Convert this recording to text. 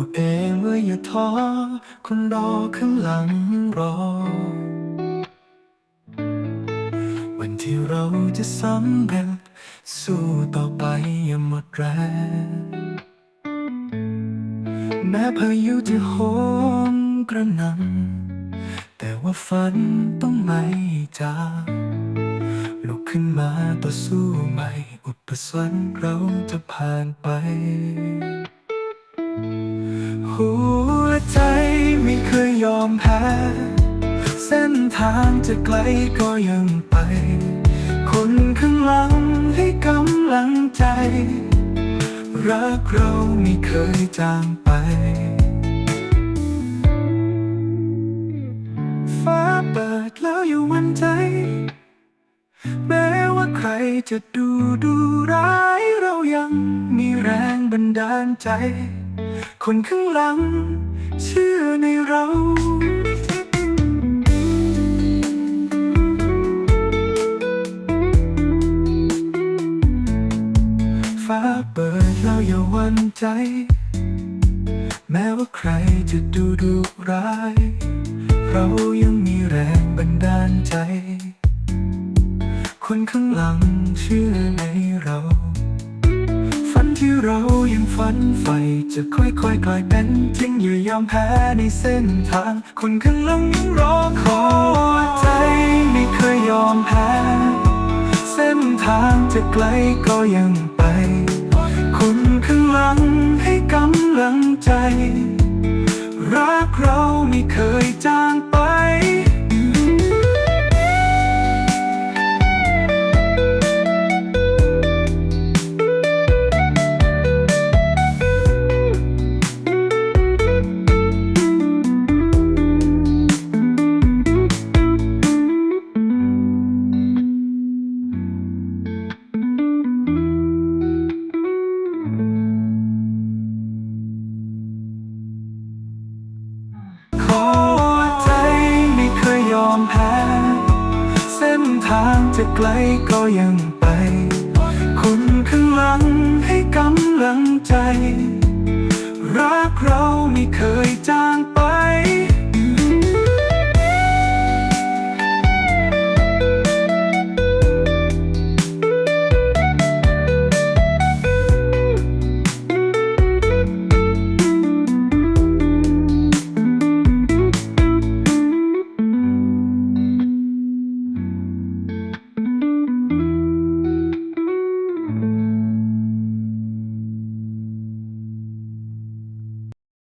วเองว่าอย่าท้อคนรอข้างหลังรอ วันที่เราจะสำเร็จสู้ต่อไปอย่าหมดแรงแม้พายุจะโหมกระหน่ำแต่ว่าฝันต้องไม่จางลุกขึ้นมาต่อสู้ใหม่ อุปสรรคเราจะผ่านไป หัวใจไม่เคยยอมแพ้ เส้นทางจะไกลก็ยังไป คนข้างหลังให้กำลังใจ รักเราไม่เคยจางไปฟ้าเปิดแล้วอยู่วันใจ แม้ว่าใครจะดูดูร้ายเรายังมีแรงบันดาลใจ คนข้างหลัง เชื่อในเราฟ้าเปิดแล้วอย่าหวันใจ แม้ว่าใครจะดูดูร้าย เรายังมีแรงบันดาลใจ คนข้างหลังเชื่อในเรา ที่เรายังฝันใฝ่จะค่อยๆกลายเป็นจริงอย่ายอมแพ้ในเส้นทาง คนข้างหลังยังรอคอยใจไม่เคยยอมแพ้ เส้นทางจะไกลก็ยังไป คนข้างหลังให้ จะไกลก็ยังไป คนข้างหลังให้กำลังใจ รักเราไม่เคยจางไป